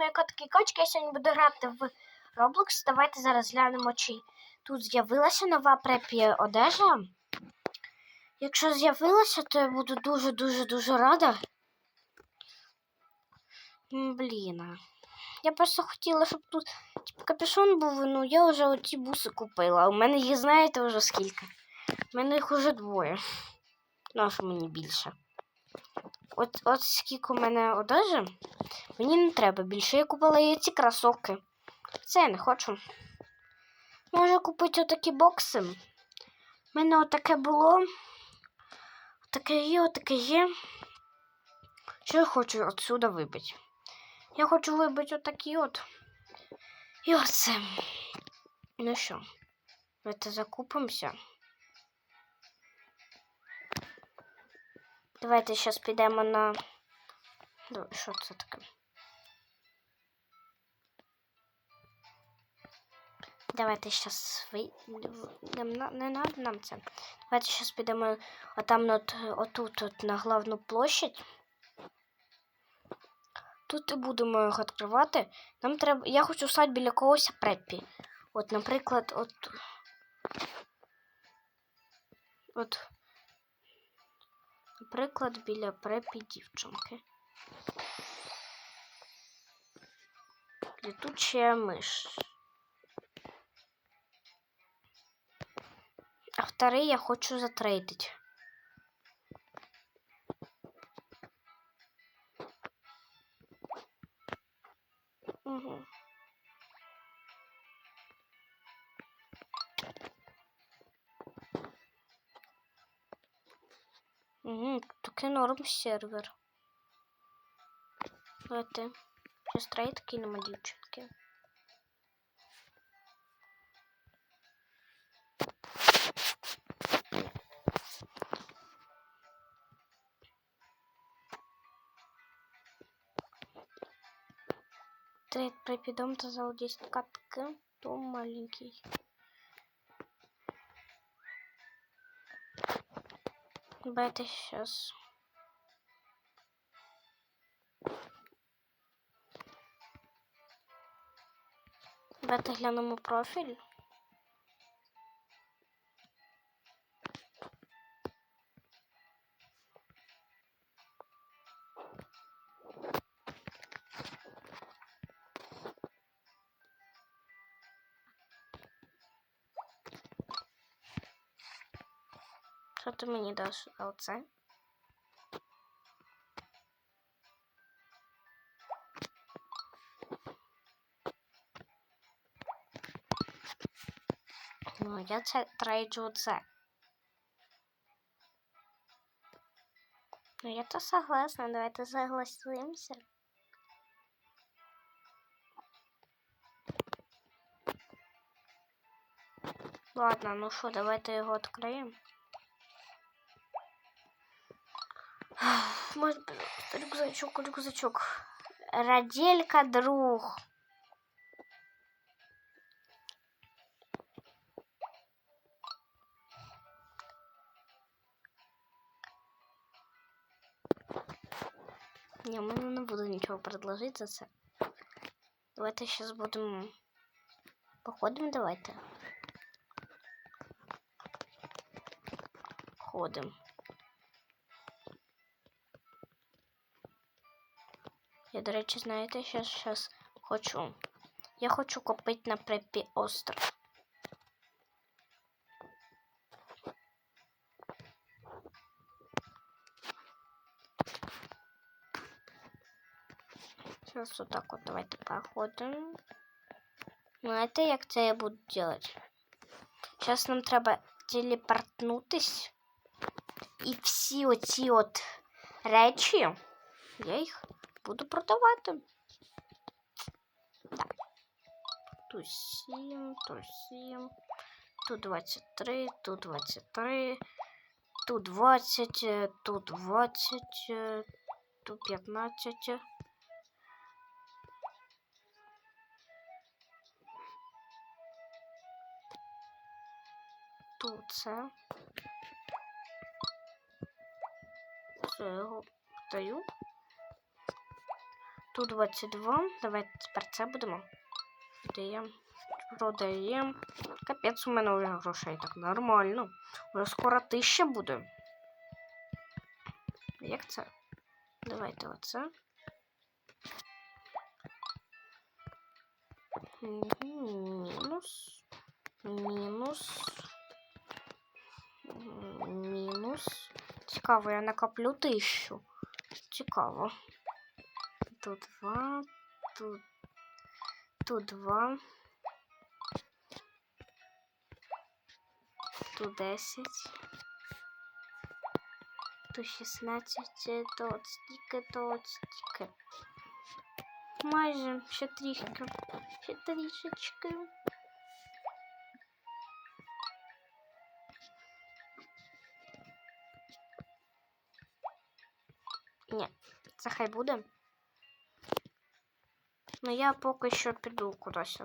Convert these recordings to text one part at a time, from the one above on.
мої котики і качки. Я сьогодні буду грати в Roblox. Давайте зараз глянемо, чи тут з'явилася нова препі одежа. Якщо з'явилася, то я буду дуже-дуже-дуже рада. Блін. Я просто хотіла, щоб тут типу, капюшон був, ну я вже оці буси купила. У мене їх знаєте вже скільки. У мене їх уже двоє. Ну, а що мені більше. От, от скільки у мене одежі, мені не треба більше. Я купила і ці кросовки. Це я не хочу. Можу купити отакі бокси. У мене отаке було. Таке є, отаке є. Що я хочу отсюда вибити? Я хочу вибити отакі от. І оце. Ну що, давайте закупимося. Давайте зараз підемо на. Що це таке? Давайте зараз вийдемо. Не надо нам це. Давайте зараз підемо отам от, отут от, на главну площадь. Тут і будемо їх відкривати. Нам треба. Я хочу стати біля когось преппі. От, наприклад, от. От. Наприклад, біля препі дівчинки. Летучая миш. А вторий я хочу затрейдить. Таки норм сервер. Давайте. Сейчас трейд кинемо дівчинки. Трейд припідом та за 10 катки, то маленький. Давайте сейчас. Давайте глянемо профіль. Що ти мені даш? А оце? Ну, я це трейджу оце. Ну, я то согласна, давайте согласимся. Ладно, ну що, давайте його відкриємо. Может, рюкзачок, рюкзачок. Раделька, друг. Не, мы не буду ничего предложить за це. Давайте сейчас будем походим, давайте. Ходим. Я, до речі, знаєте, що зараз хочу. Я хочу купити на препі остров. Сейчас вот так вот давайте проходим. Знаєте, як це я буду делать? Зараз нам треба телепортнутись. І всі оці от речі, я їх буду продавати. Так. Тут 7, тут 7, тут 23, тут 23, тут 20, е, тут 20, е, тут 15. Тут це. Це його даю. Тут 22. Давайте тепер це будемо. Продаємо. Продаємо. Капець, у мене вже грошей так нормально. Уже скоро тисяча буде. Як це? Давайте оце. Мінус. Мінус. Мінус. Цікаво, я накоплю тисячу. Цікаво. Тут два. Тут. Тут два. Тут 10. Тут 16, тут стільки, тут стільки. Майже ще трішки. Ще трішечки. Ні, це хай буде. Ну я поки що піду кудись.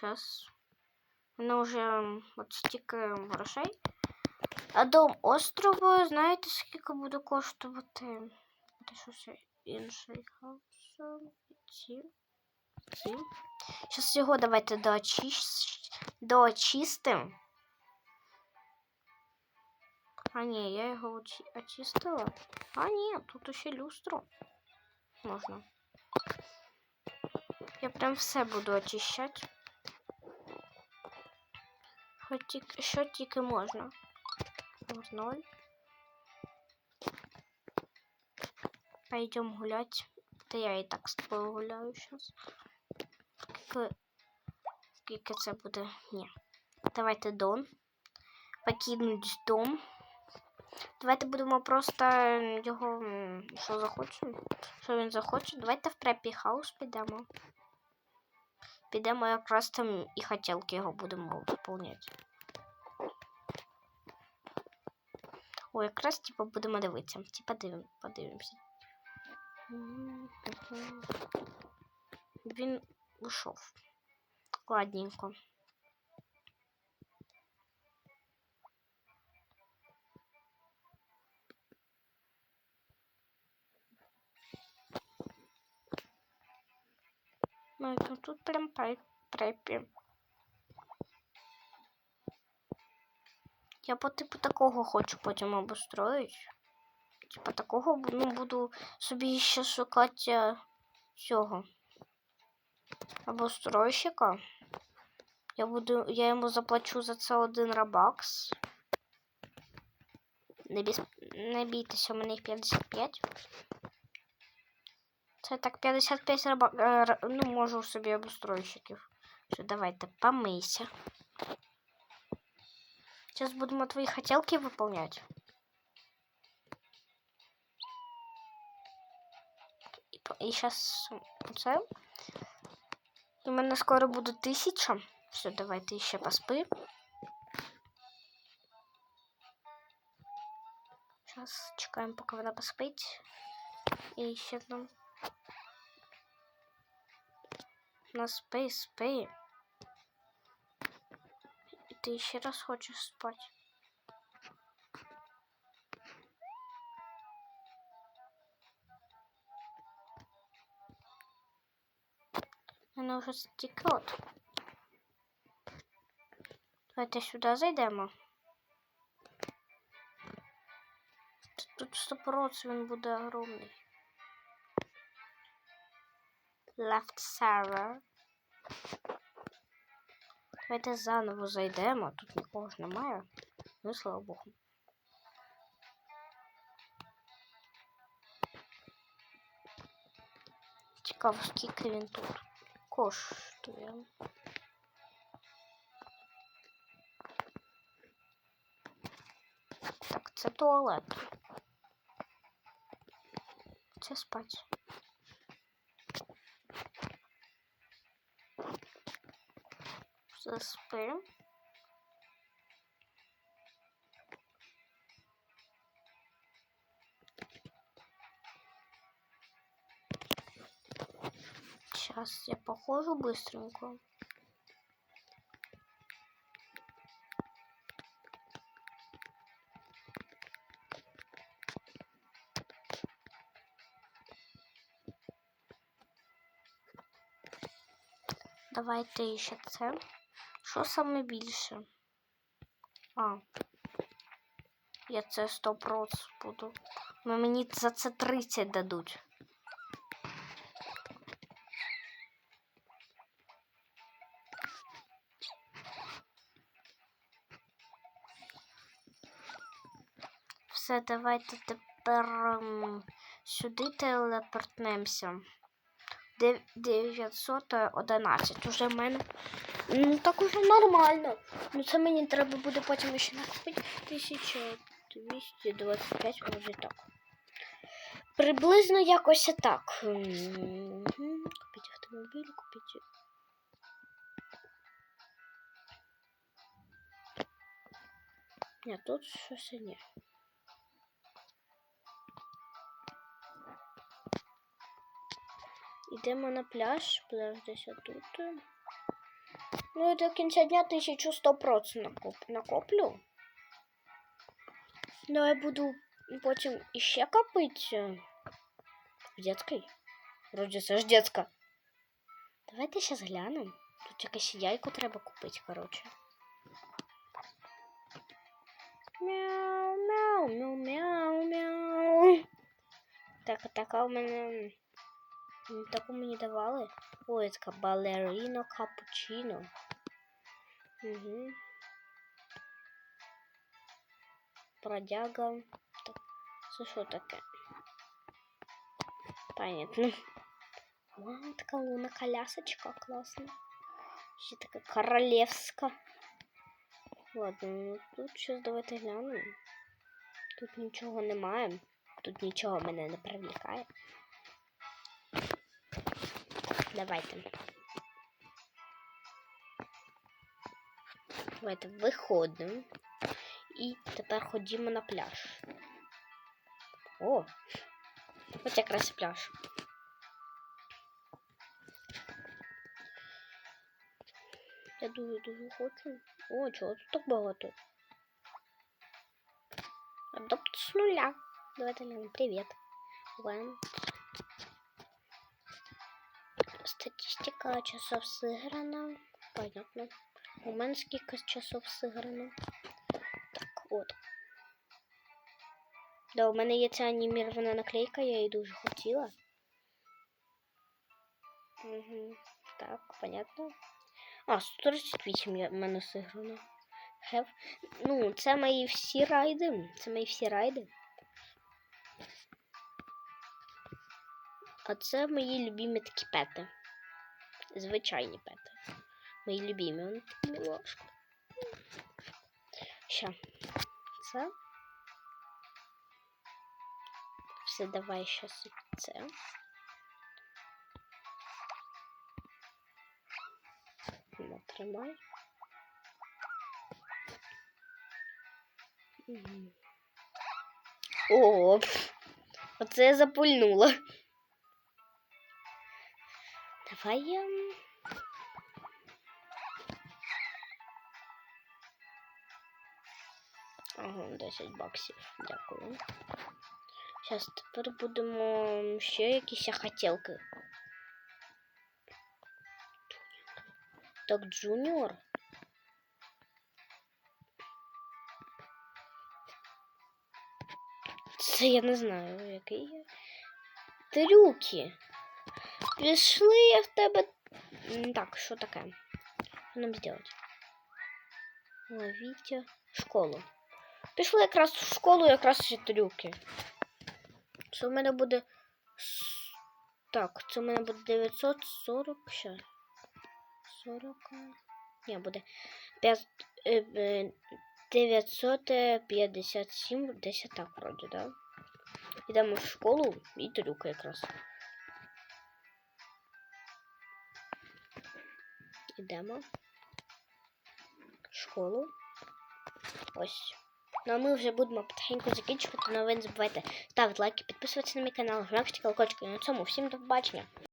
Зараз. Мене вже от стільки грошей. А дом острову, знаєте, скільки буде коштувати? Це щось інший хаус. Ці. Ці. Зараз його давайте доочис... доочистим. А ні, я його очи... очистила. А ні, тут ще люстру. Можна. Я прям все буду очищати. Хоч тільки, що тільки можна. Ноль. Пойдем гулять. Да я и так с тобой гуляю сейчас. Скільки, скільки це буде? Ні. Давайте дом. Покинуть дом. Давайте будемо просто його. Що захочемо? Що він захоче? Давайте в препі хаус підемо. Підемо якраз там і хотілки його будемо виконувати. О, якраз типу будемо дивитися. Типа дивим, подивимося. Мгм. Він ушов. Ладненько. Ну, это тут прям пай- Я по типу такого хочу потім обустроїти. Типа такого ну, буду собі ще шукати е, цього. Обустройщика. Я буду. Я йому заплачу за це один рабакс. Не, біз... не бійтеся, у мене їх 55. Це так 55 раба... е, р- Ну, можу собі обустройщиків. Все, давайте, помийся. Сейчас будемо твои хотелки выполнять. І, по- і сейчас це. І в мене скоро буде тисяча. Все, давайте ще поспи. Сейчас чекаємо, поки вона поспить. І ще там. На спи, спи. І ти ще раз хочеш спати. Вона вже стікот. Давайте сюди зайдемо. Тут стопороц він буде огромний. Left server. Давайте заново зайдемо. Тут нікого ж немає. Ну, слава Богу. Цікаво, скільки він тут коштує. Так, це туалет. Це спать. Заспим. Сейчас я похожу быстренько. давайте ще це. Що саме більше? А. Я це 100% буду. Ну, мені за це 30 дадуть. Все, давайте тепер ем, сюди телепортнемося. Дев- 911. Уже в мене. Ну, так уже нормально. Ну, це мені треба буде потім ще накопити. 1225 може так. Приблизно якось так. Купіть автомобіль, купіть. Ні, тут щось ні. Йдемо на пляж, десь тут. Ну і до кінця дня 1100% накоп... накоплю. Ну, я буду потім іще копити. В детській. Вроді це ж детська. Давайте зараз глянемо. Тут якесь яйко треба купити, коротше. Мяу, мяу, мяу, мяу, мяу. Так, а така у мене. Таку мені давали. Ой, така балеріно капучино. Угу. Бродяга. Так, Це що таке? Понятно. Вау, така луна колясочка класна. Ще така королевська. Ладно, ну тут щось давайте глянемо. Тут нічого немає. Тут нічого мене не привлікає. Давайте. Давайте виходимо. І тепер ходімо на пляж. О! Ось якраз і пляж. Я дуже дуже хочу. О, чого тут так багато? Адопт з нуля. Давайте глянемо. Привіт. One. Статистика часов сыграно. Понятно. У мене скільки часов сыграно. Так, от. Да, у мене є ця анімірована наклейка, я її дуже хотіла. Угу. Так, понятно. А, 138 я- в мене сыграно. Have. Ну, це мої всі райди. Це мої всі райди. А це мої любимі такі пети. Звичайні пети. Мої любимі. Такі милашки. Це. Все, давай щас це. Ну, тримай. О, оце я запульнула. Давай я... Ага, 10 баксів. Дякую. Зараз тепер будемо ще якісь хотілки. Так, джуніор. Це я не знаю, який я. Трюки. Пішли я в тебе. Так, що таке? Що нам зробити? Ловіть школу. Пішли якраз в школу, якраз ще трюки. Це в мене буде. Так, це в мене буде 940 ще. 40. Ні, буде 5, е, е, 957, десь так вроді, да? Йдемо в школу і трюки якраз. Йдемо. в Школу. Ось. Ну а ми вже будемо потихеньку закінчувати. але ви не забувайте ставити лайки, підписуватися на мій канал, жмакати колокольчик. І на цьому всім до побачення.